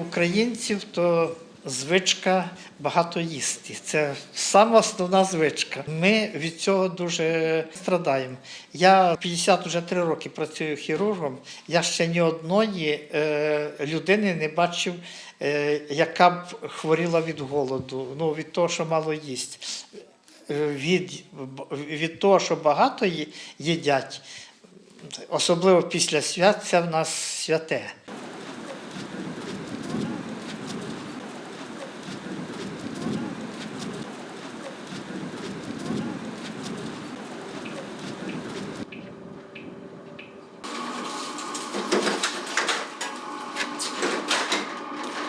українців то звичка багато їсти. Це сама основна звичка. Ми від цього дуже страдаємо. Я 53 роки працюю хірургом. Я ще ні одної е, людини не бачив, е, яка б хворіла від голоду, ну, від того, що мало їсть. Е, Від, від того, що багато їдять, особливо після свят, це в нас святе.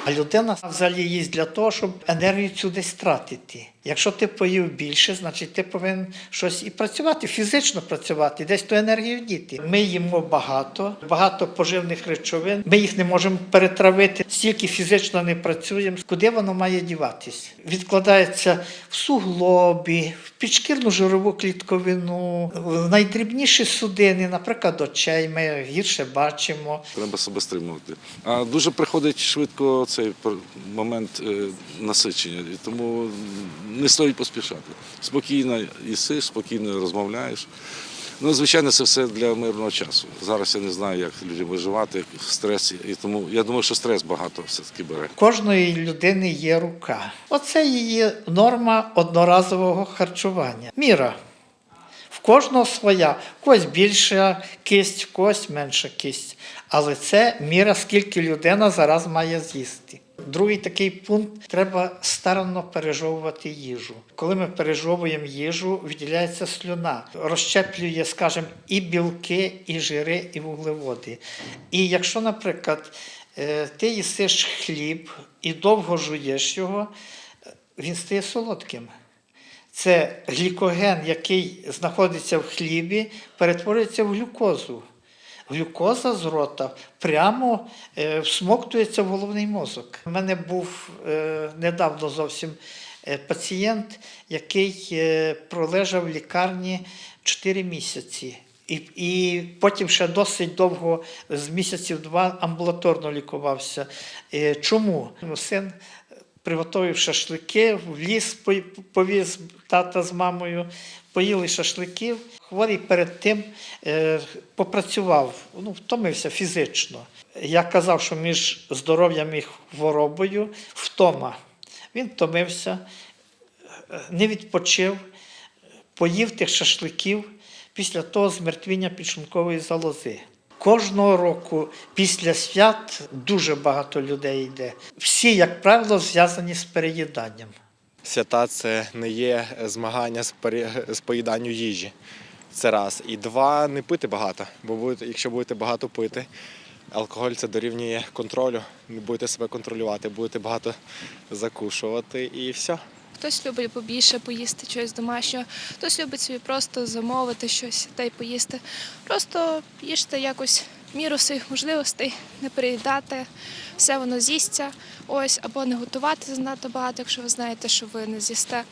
А людина взагалі їсть для того, щоб енергію цю десь тратити. Якщо ти поїв більше, значить ти повинен щось і працювати, фізично працювати, десь ту енергію діти. Ми їмо багато, багато поживних речовин. Ми їх не можемо перетравити, стільки фізично не працюємо. Куди воно має діватись? Відкладається в суглобі, в підшкірну жирову клітковину, в найдрібніші судини, наприклад, очей. Ми гірше бачимо. Треба себе стримувати. А дуже приходить швидко цей момент е, насичення, тому не стоїть поспішати. Спокійно їсиш, спокійно розмовляєш. Ну, звичайно, це все для мирного часу. Зараз я не знаю, як людям виживати в стресі, і тому я думаю, що стрес багато все-таки бере. кожної людини є рука. Оце її норма одноразового харчування. Міра. В кожного своя, в когось більша кисть, в когось менша кисть. Але це міра, скільки людина зараз має з'їсти. Другий такий пункт треба старанно пережовувати їжу. Коли ми пережовуємо їжу, виділяється слюна, розщеплює, скажімо, і білки, і жири, і вуглеводи. І якщо, наприклад, е, ти їсиш хліб і довго жуєш його, він стає солодким. Це глікоген, який знаходиться в хлібі, перетворюється в глюкозу. Глюкоза з рота прямо е, всмоктується в головний мозок. У мене був е, недавно зовсім е, пацієнт, який пролежав в лікарні 4 місяці. І, і потім ще досить довго, з місяців два, амбулаторно лікувався. Чому? Син приготував шашлики, в ліс повіз тата з мамою, поїли шашликів. Хворий перед тим е, попрацював, ну, втомився фізично. Я казав, що між здоров'ям і хворобою втома. Він втомився, не відпочив, поїв тих шашликів після того змертвіння підшлункової залози. Кожного року після свят дуже багато людей йде. Всі, як правило, зв'язані з переїданням. Свята це не є змагання з поїданню їжі. Це раз. І два, не пити багато. Бо якщо будете багато пити, алкоголь це дорівнює контролю. Не будете себе контролювати, будете багато закушувати і все. Хтось любить побільше поїсти щось домашнього, хтось любить собі просто замовити щось та й поїсти. Просто їжте якось міру своїх можливостей, не переїдати, все воно з'їсться. Ось, або не готувати занадто багато, якщо ви знаєте, що ви не з'їсте.